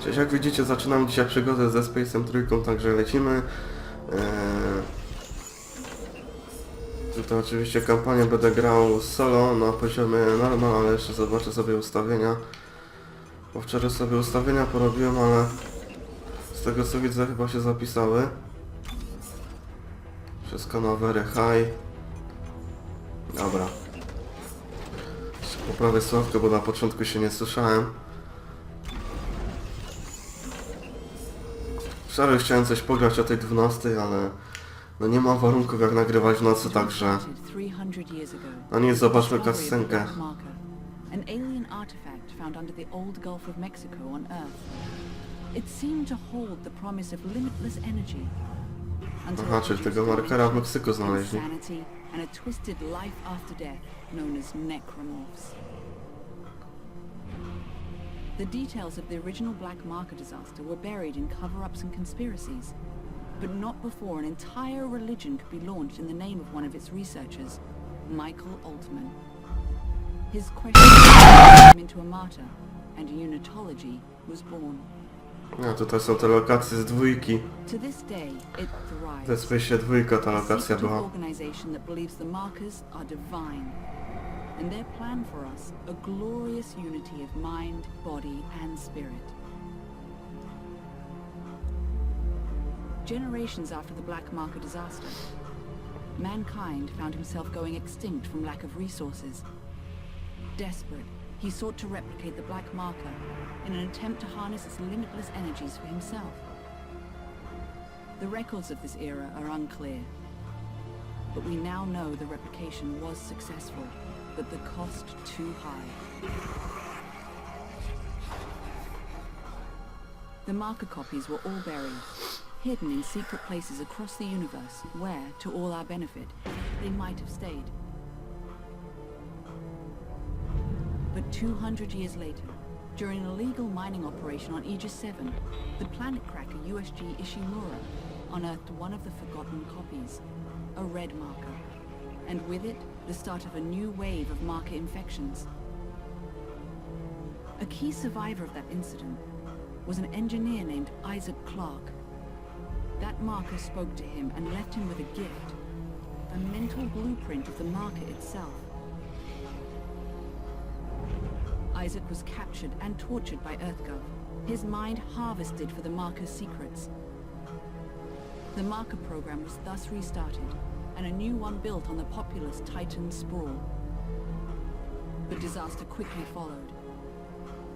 Cześć, jak widzicie zaczynam dzisiaj przygodę ze Space'em trójką, także lecimy. Eee... Tutaj oczywiście kampanię będę grał solo na poziomie normal, ale jeszcze zobaczę sobie ustawienia. Bo wczoraj sobie ustawienia porobiłem, ale z tego co widzę chyba się zapisały. Wszystko na very high. Dobra. Poprawię sławkę, bo na początku się nie słyszałem. Wczoraj chciałem coś pograć o tej 12, ale no nie ma warunków jak nagrywać w nocy, także 300 years ago. no nic, zobaczmy kascenkę. An alien artifact found under the old Gulf of Mexico on Earth. It seemed to hold the promise of limitless energy. Aha, czyli tego markera w Meksyku znaleźli. and a twisted life after death known as necromorphs. The details of the original Black Marker disaster were buried in cover-ups and conspiracies, but not before an entire religion could be launched in the name of one of its researchers, Michael Altman. His question turned him into a martyr, and unitology was born. No tutaj są te lokacje z dwójki. To this day, it thrives. Space'ie dwójka ta lokacja była. organization that believes the markers are divine. And their plan for us, a glorious unity of mind, body, and spirit. Generations after the Black Marker disaster, mankind found himself going extinct from lack of resources. Desperate, he sought to replicate the Black Marker in an attempt to harness its limitless energies for himself. The records of this era are unclear, but we now know the replication was successful, but the cost too high. The marker copies were all buried, hidden in secret places across the universe where, to all our benefit, they might have stayed. But 200 years later, during an illegal mining operation on Aegis 7, the planet cracker USG Ishimura unearthed one of the forgotten copies, a red marker, and with it, the start of a new wave of marker infections. A key survivor of that incident was an engineer named Isaac Clarke. That marker spoke to him and left him with a gift, a mental blueprint of the marker itself. Isaac was captured and tortured by EarthGov, his mind harvested for the marker's secrets. The marker program was thus restarted, and a new one built on the populous Titan sprawl. But disaster quickly followed.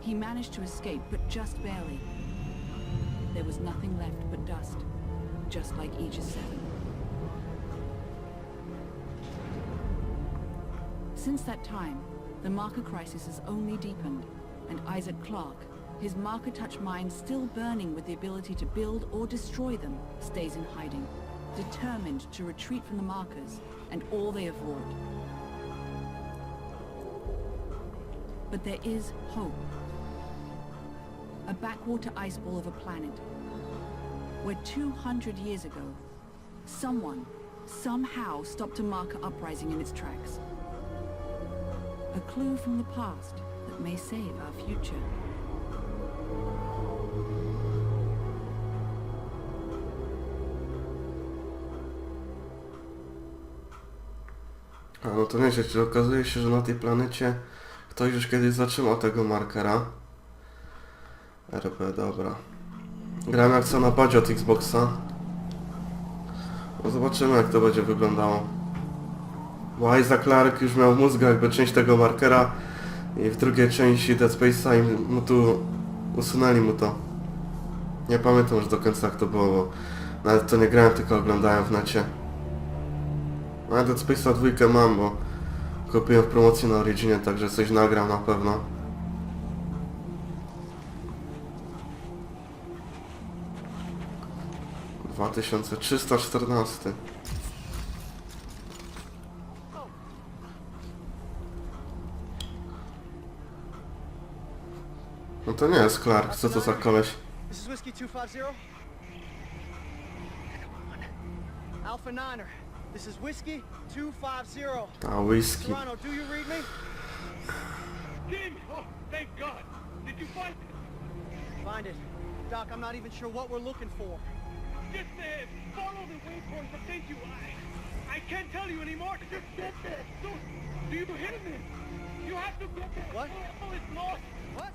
He managed to escape, but just barely. There was nothing left but dust, just like Aegis 7. Since that time, the marker crisis has only deepened, and Isaac Clarke, his marker touch mind still burning with the ability to build or destroy them, stays in hiding, determined to retreat from the markers and all they wrought. But there is hope. A backwater ice ball of a planet, where 200 years ago, someone, somehow stopped a marker uprising in its tracks. A clue from the past that may save our future. A no to nieźle, czyli okazuje się, że na tej planecie ktoś już kiedyś zatrzymał tego markera. RP, dobra. Gram jak co napadzie od Xboxa. No zobaczymy jak to będzie wyglądało. Bo Isaac Clarke już miał w mózgu jakby część tego markera i w drugiej części Dead Space'a i mu tu usunęli mu to. Nie pamiętam już do końca jak to było, bo nawet to nie grałem, tylko oglądałem w necie. No ja Dead Space'a dwójkę mam, bo kupiłem w promocji na Originie, także coś nagram na pewno. Dwa tysiące trzysta czternasty. No to nie jest Clark, co to za koleś? This is Whiskey 250. Alpha Niner. This is Whiskey 250. A, whisky. Toronto, do you read me? Jim! Oh, thank God! Did you find it? Find it. Doc, I'm not even sure what we're looking for. Just uh, follow the waypoint that takes you. I, I can't tell you anymore. Just get there. Do, do you hear me? You have to get there. What? Oh, it's lost. What?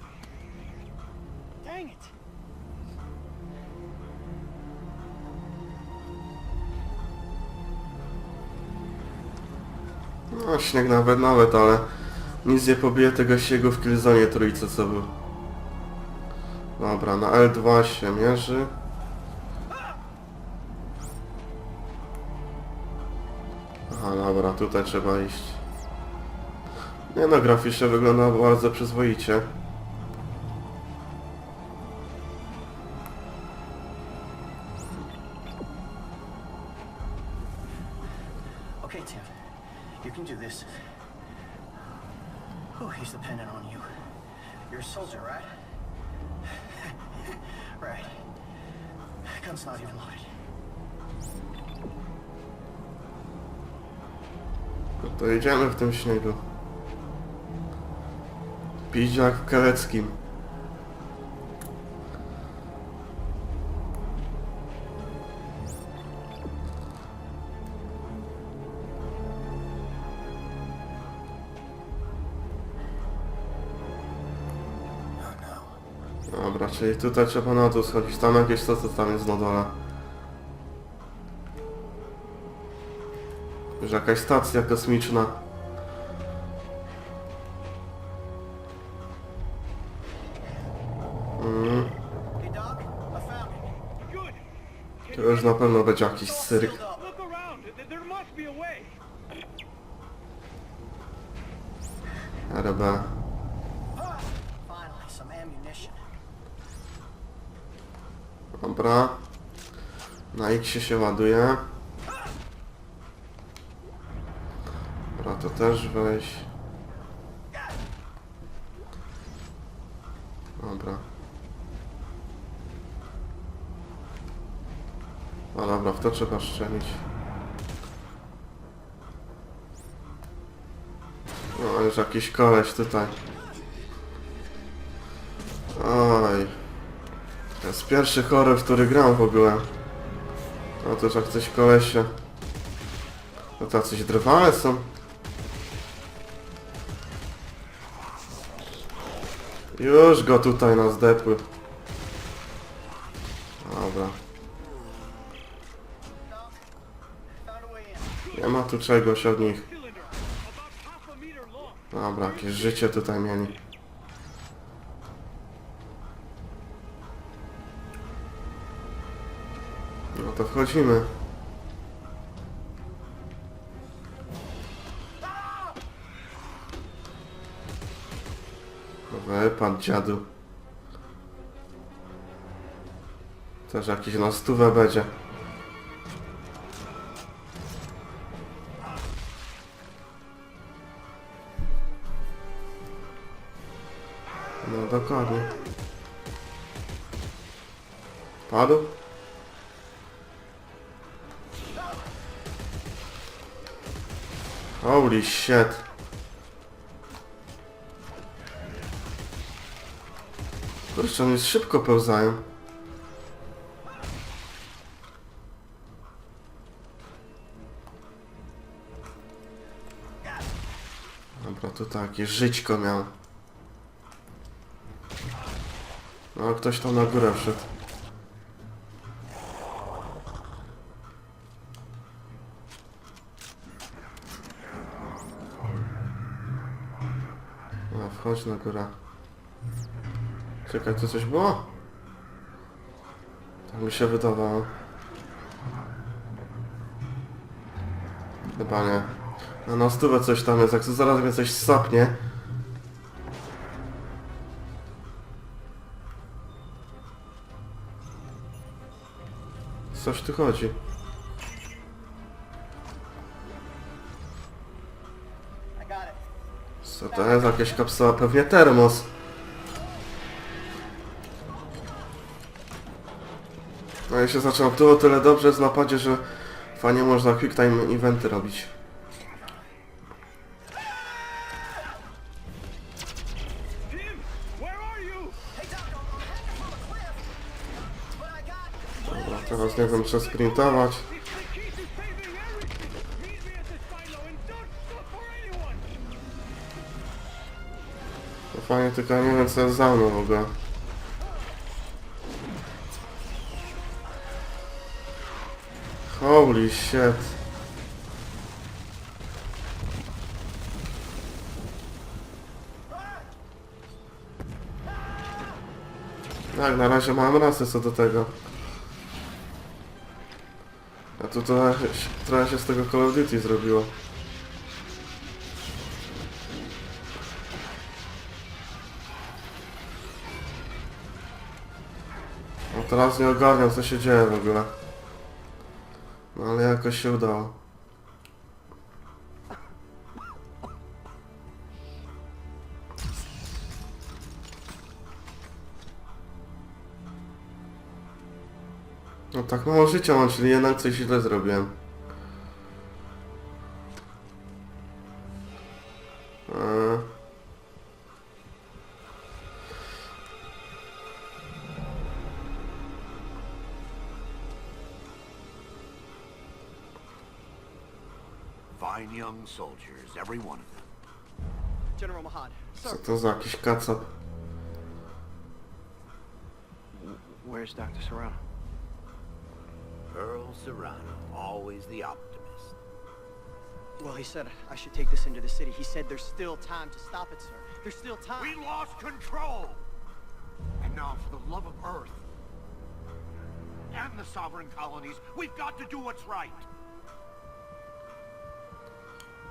Dang it. No, śnieg nawet, nawet, ale nic nie pobije tego śniegu w Killzone trójce, co był. Dobra, na L2 się mierzy. Aha, dobra, tutaj trzeba iść. Nie no, graficznie wygląda bardzo przyzwoicie. Tym śniegu. Piździak Kaleckim. Dobra, czyli tutaj trzeba na dół schodzić. Tam jakieś to, co tam jest na dole. Już jakaś stacja kosmiczna. Pewno będzie jakiś cyrk. RB. Dobra. Na X się ładuje. Dobra, to też weź. Dobra. No dobra, w to trzeba strzelić. No, już jakiś koleś tutaj. Oj. To jest pierwszy horror, w który gram w ogóle. No to już jak coś kolesie. To tacyś drwale są. Już go tutaj na zdepły. Tu czegoś od nich. Dobra, jakieś życie tutaj mieli. No to wchodzimy. Wypadł dziadu. Też jakiś na stówę będzie. Dokładnie. Padł? Holy shit. Kurczę, oni szybko pełzają. Dobra, tu takie żyćko miał. No, ktoś tam na górę wszedł. No, wchodź na górę. Czekaj, tu coś było? Tak mi się wydawało. Chyba nie. No na stówę coś tam jest, jak to zaraz mnie coś sapnie. Coś tu chodzi. Co to jest? Jakaś kapsuła? Pewnie termos. No i się zaczął tu o tyle dobrze z napadzie, że fajnie można quick time eventy robić. Teraz nie wiem, czy sprintować. To fajnie, tylko nie wiem, co jest za mną w ogóle. Holy shit. Tak, na razie mam rację co do tego. Tu trochę, trochę się z tego Call of Duty zrobiło. No teraz nie ogarniam co się dzieje w ogóle. No ale jakoś się udało. No tak mało życia mam, czyli jednak coś źle zrobiłem. Eee. Fine young soldiers, every one of them. General Mahad, Co sir. to za jakiś kacap? Where's Dr. Serrano? Earl Serrano, always the optimist. Well, he said I should take this into the city. He said there's still time to stop it, sir. There's still time. We lost control! And now, for the love of Earth and the sovereign colonies, we've got to do what's right.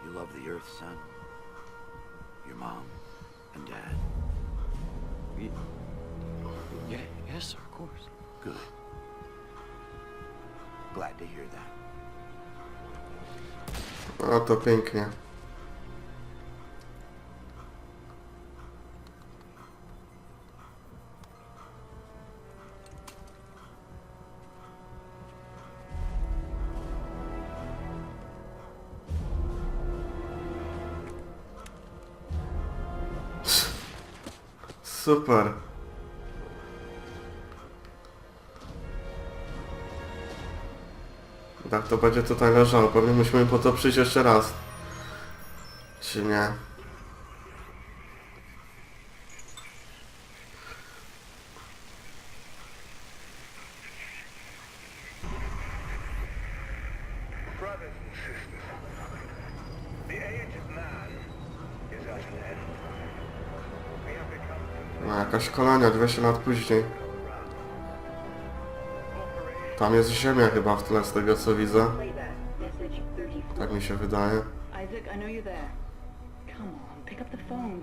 You love the Earth, son? Your mom and dad? Yeah, yes, sir, of course. Good. Glad to hear that. O to pięknie. Super. Tak to będzie tutaj leżało. Pewnie musimy po to przyjść jeszcze raz. Czy nie? No, jakaś kolonia 200 lat później. Tam jest ziemia chyba w tle z tego co widzę. Playback. Message 34. Tak mi się wydaje. Isaac, I know you're there. Come on, pick up the phone.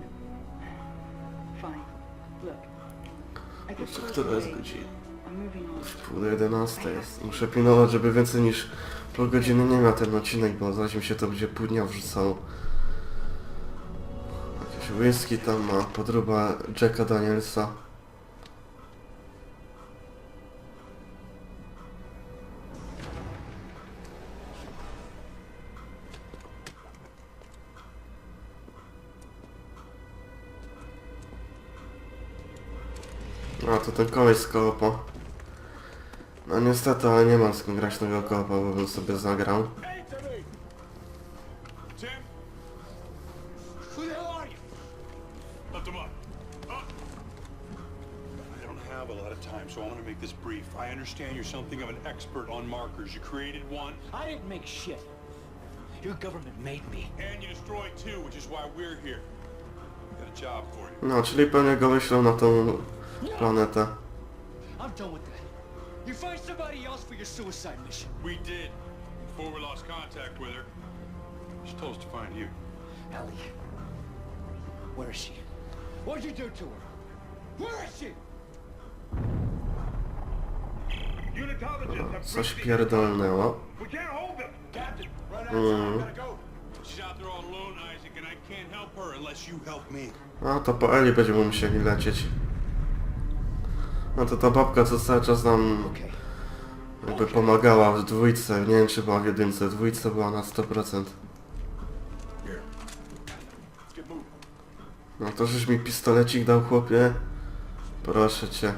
Fine. Look. I could Co close która jest godzina? Pół do 11 jest. Muszę pilnować, żeby więcej niż pół godziny nie miał ten odcinek, bo zaś mi się to będzie pół dnia wrzucało. Jakieś whisky tam ma, podróba Jacka Danielsa. A, to ten koleś z koopa. No niestety, ale nie mam z kim grać tego koopa, bo bym sobie zagrał. So I want to make this brief. I understand you're something of an expert on markers. You created one, I didn't make shit. Your government made me. and you destroyed two, which is why we're here. Got a job for you. No, czyli pewnie go wyślą na tą planetę. I'm done with that. You find somebody else for your suicide mission. We did. Before we lost contact with her, she told us to find you. Ellie. Where is she? What'd you do to her? Where is she? Unitologists have Coś pierdolnęło. We can't hold them. Captain, run Mm. Gotta go. She's out there all alone, Isaac, and I can't help her unless you help me. A, to po Eli będziemy musieli lecieć. No to ta babka, co cały czas nam jakby pomagała w dwójce. Nie wiem, czy była w jedynce. W dwójce była na 100%. Here. Let's get moving. No to żeś mi pistolecik dał, chłopie. Proszę cię.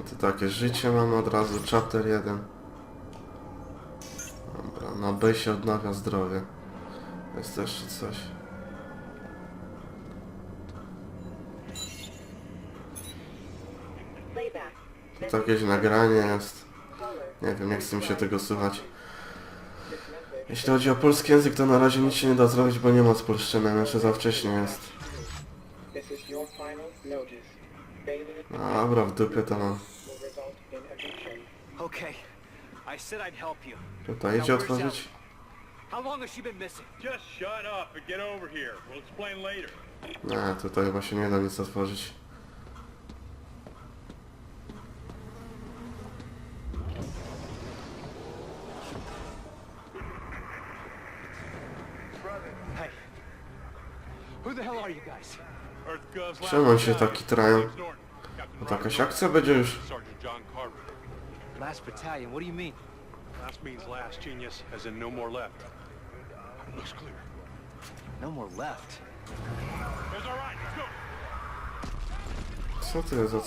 I tu takie życie mam od razu, chapter 1. Dobra, na B się odnawia zdrowie. Jest jeszcze coś. Tu jakieś nagranie jest. Nie wiem, nie chce mi się tego słuchać. Jeśli chodzi o polski język, to na razie nic się nie da zrobić, bo nie ma spolszczenia, znaczy za wcześnie jest. Dobra, w dupie to mam. will result in eviction. Okay. I said I'd help you. Tutaj idzie otworzyć. How long has she been missing? Just shut up and get over here. We'll explain later. Nie, tutaj chyba się nie da nic otworzyć. Hey. Who the hell are you guys? Earth Gov's last Czemu on się taki trają? James Norton, Captain No to Robert jakaś akcja będzie już. Last battalion. What do you mean? Last means last, genius, as in no more left. Looks clear. No more left. Co to jest za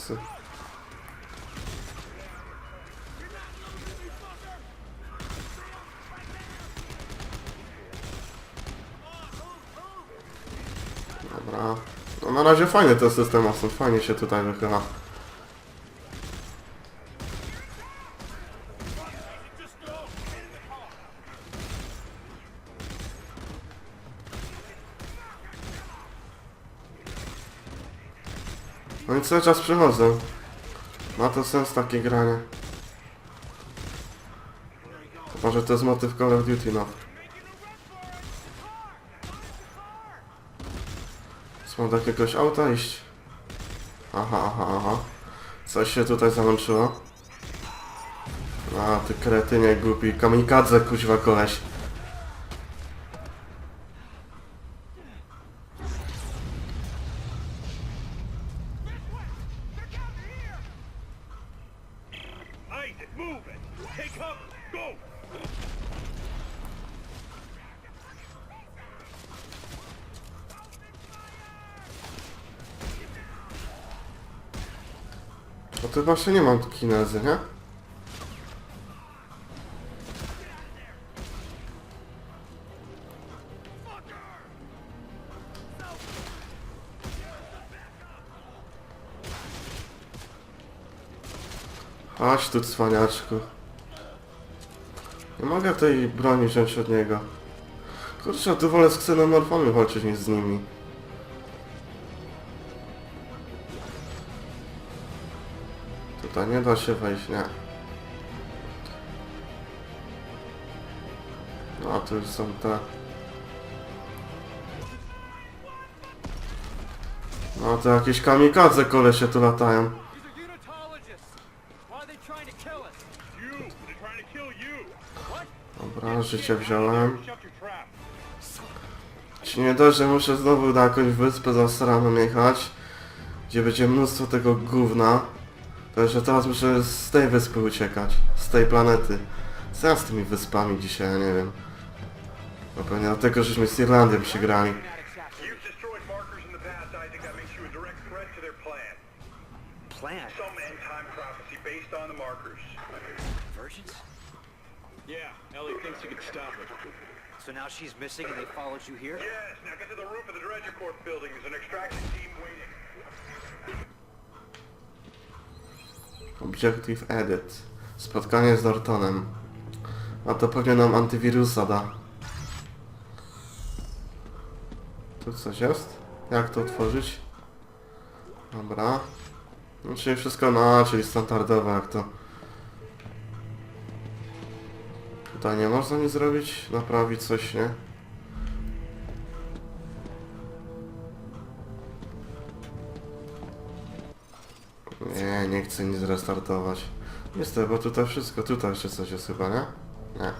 Dobra. No na razie fajny ten system osób, fajnie się tutaj wychyla. No i cały czas przychodzę. Ma to sens takie granie. Chyba, że to jest motyw Call of Duty, no. Mam do jakiegoś auta iść. Aha, aha, aha. Coś się tutaj załączyło. A, ty kretynie głupi. Kamikadze, kuźwa koleś. Isaac, move it. Take cover. Go. Bo to właśnie nie mam kinezy, nie? Chodź tu, cwaniaczku. Nie mogę tej broni wziąć od niego. Kurczę, tu wolę z ksenomorfami walczyć niż z nimi. Tutaj nie da się wejść, nie. No, tu już są te... No, to jakieś kamikadze kolesie tu latają. To to. Dobra, życie wziąłem. Ci nie dość, że muszę znowu na jakąś wyspę zasraną jechać, gdzie będzie mnóstwo tego gówna, to jeszcze teraz muszę z tej wyspy uciekać, z tej planety. Co ja z tymi wyspami dzisiaj, ja nie wiem. No pewnie dlatego, żeśmy z Irlandią przegrali. Plan. Some end-time prophecy based on the markers. Versions? Yeah, Ellie thinks can stop it. So now she's missing and they followed you here? Yes, now get to the roof of the Dredger Corp building. There's an extraction team waiting. Objective Edit. Spotkanie z Nortonem. A to pewnie nam antywirusa da. Tu coś jest? Jak to otworzyć? Dobra. No, czyli wszystko na, czyli standardowe jak to. Tutaj nie można nic zrobić, naprawić coś, nie? Nie, nie chcę nic restartować. Niestety, bo tutaj wszystko, tutaj jeszcze coś jest chyba, nie? Nie.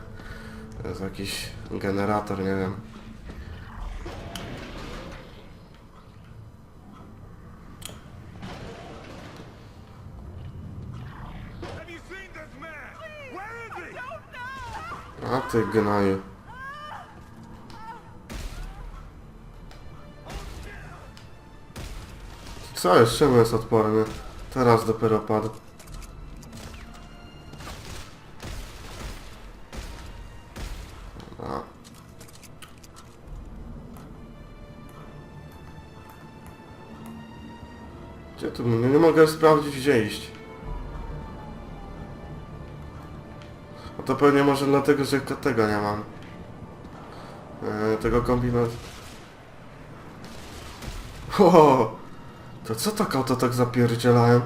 To jest jakiś generator, nie wiem. A ty gnoju. Co jest? Czemu jest odporny? Teraz dopiero padł. Gdzie tu? Nie, nie mogę sprawdzić gdzie iść. No to pewnie może dlatego, że tego nie mam. Eee, tego kombinat. Ho! To co tak auto tak zapierdzielałem?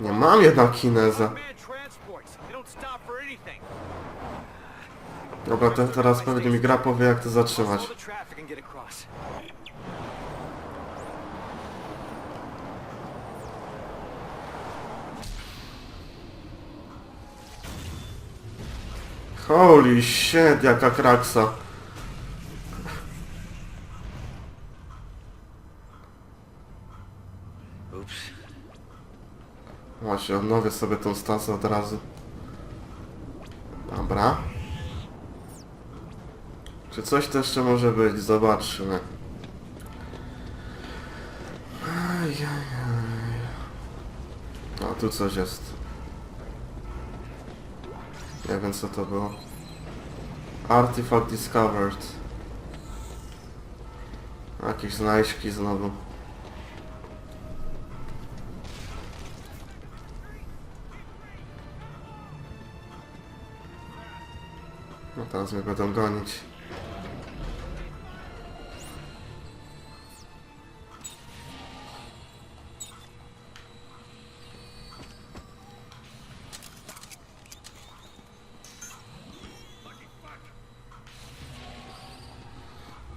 Nie mam jednak kineza. Dobra, to teraz pewnie mi gra powie jak to zatrzymać. Holy shit, jaka kraksa. Właśnie, odnowię sobie tą stację od razu. Dobra. Czy coś to jeszcze może być? Zobaczmy. A tu coś jest. Nie wiem co to było. Artifact discovered. Jakieś znajdźki znowu. Teraz mnie będą gonić.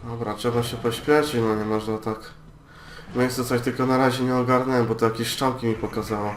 Dobra, trzeba się pośpieszyć, no nie można tak... Miejsce coś tylko na razie nie ogarnąłem, bo to jakieś szczałki mi pokazało.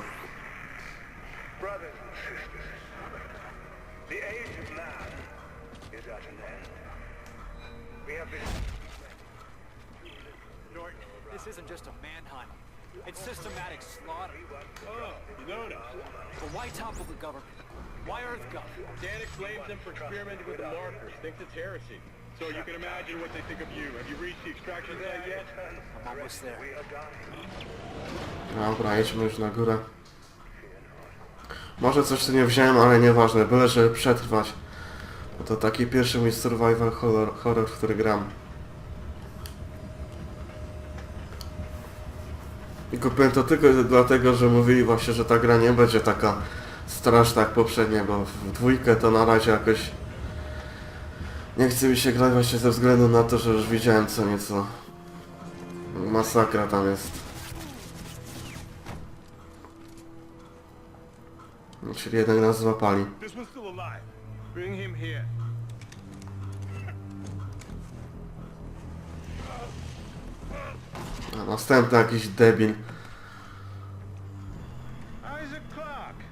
Może coś tu nie wziąłem, ale nieważne, byle żeby przetrwać. Bo to taki pierwszy mój survival horror, horror w który gram. I kupiłem to tylko dlatego, że mówili właśnie, że ta gra nie będzie taka straszna jak poprzednie, bo w dwójkę to na razie jakoś nie chce mi się grać właśnie ze względu na to, że już widziałem co nieco. Masakra tam jest. Czyli jednak nas złapali. A następny jakiś debil. Isaac Clarke.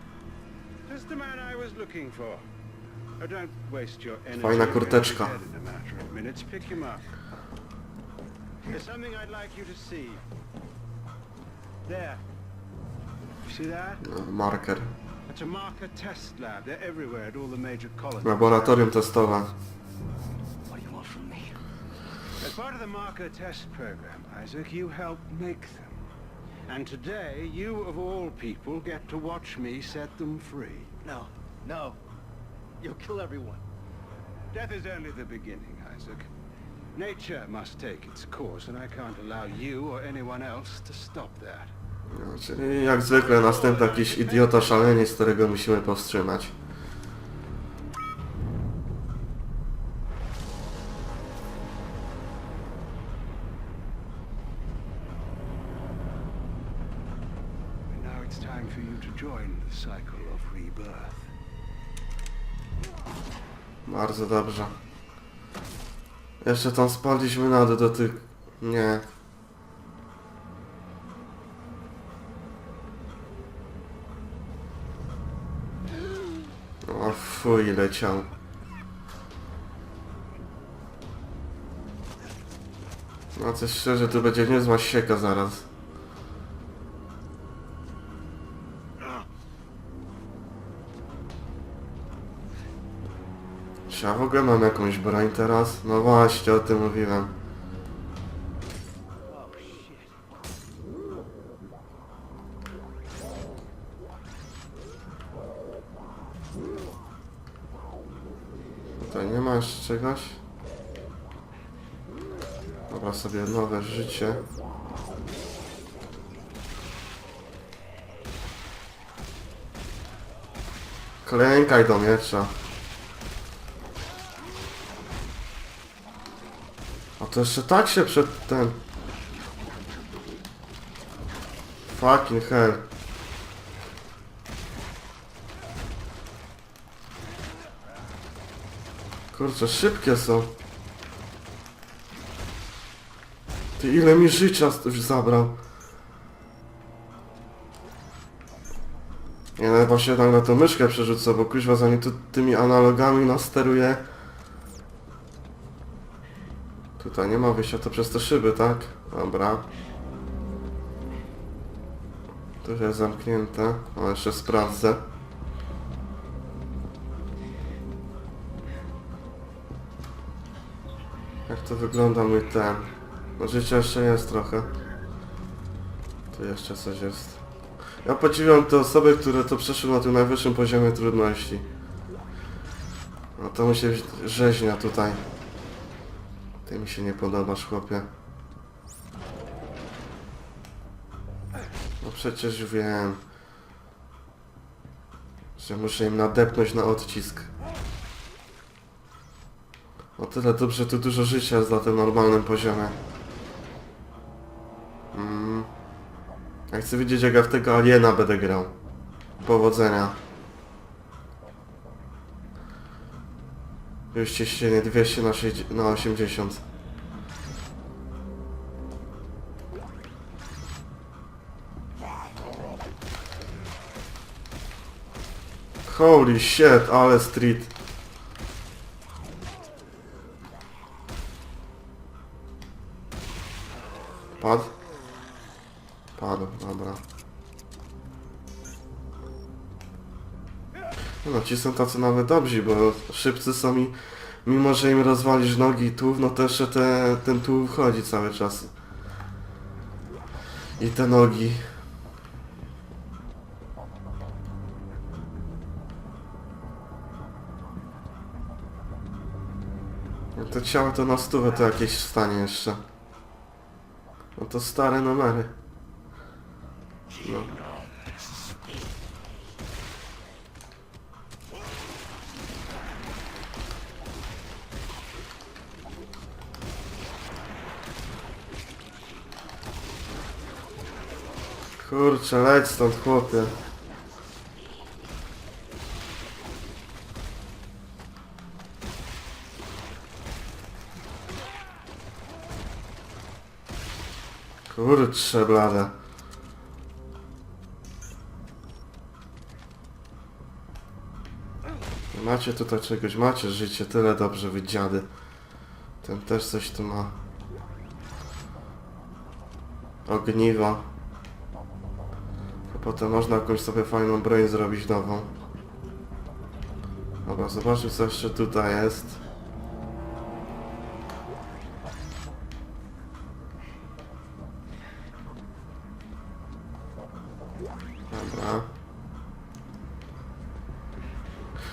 Just the man I was looking for. Oh. Fajna kurteczka. There's something I'd like you to see. There. See that? No, Marker. That's a marker test lab. They're everywhere at all the major colonies. Laboratorium testowe. What do you want from me? As part of the marker test program, Isaac, you helped make them. And today, you of all people get to watch me set them free. No, no. You'll kill everyone. Death is only the beginning, Isaac. Nature must take its course, and I can't allow you or anyone else to stop that. No, czyli jak zwykle następny jakiś idiota szaleniec, którego musimy powstrzymać. Bardzo dobrze. Jeszcze tam spadliśmy na do tych... Nie. O fuj, leciał. No coś szczerze, tu będzie niezła sieka zaraz. Czy ja w ogóle mam jakąś broń teraz? No właśnie, o tym mówiłem. Oh, shit. Tutaj nie masz czegoś? Dobra, sobie nowe życie. Klękaj do miecza. A to jeszcze tak się przed ten... Fucking hell. Kurczę, szybkie są. Ty ile mi życia zabrał. Ja nawet właśnie tak na tą myszkę przerzucę, bo kuźwa zanim tu tymi analogami nasteruję. Tutaj nie ma wyjścia, to przez te szyby, tak? Dobra. Tu jest zamknięte. O, jeszcze sprawdzę. Jak to wygląda mój ten? No jeszcze jest trochę. Tu jeszcze coś jest. Ja podziwiam te osoby, które to przeszły na tym najwyższym poziomie trudności. No to mi się rzeźnia tutaj. Ty mi się nie podobasz, chłopie. No przecież wiem. Że muszę im nadepnąć na odcisk. O tyle dobrze, tu dużo życia jest na tym normalnym poziomie. Ja chcę wiedzieć jak ja w tego aliena będę grał. Powodzenia. Już ciśnienie 200 na, 6, na 80. Holy shit, ale street. No ci są tacy nawet dobrzy, bo szybcy są i mimo, że im rozwalisz nogi i tułów, no jeszcze te, ten tułów chodzi cały czas. I te nogi. No to ciało to na stówę to jakieś stanie jeszcze. No to stare numery. No. Kurczę, leć stąd chłopie. Kurczę blade. Macie tutaj czegoś, macie życie, tyle dobrze wy dziady. Ten też coś tu ma. Ogniwa. Potem można jakąś sobie fajną broń zrobić nową. Dobra, zobaczmy co jeszcze tutaj jest. Dobra.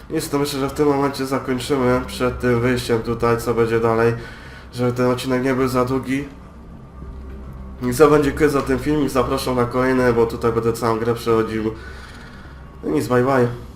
Nic, to myślę, że w tym momencie zakończymy przed tym wyjściem tutaj, co będzie dalej, żeby ten odcinek nie był za długi. I co będzie dziękuję za ten filmik, zapraszam na kolejne, bo tutaj będę całą grę przechodził. No nic, bye bye.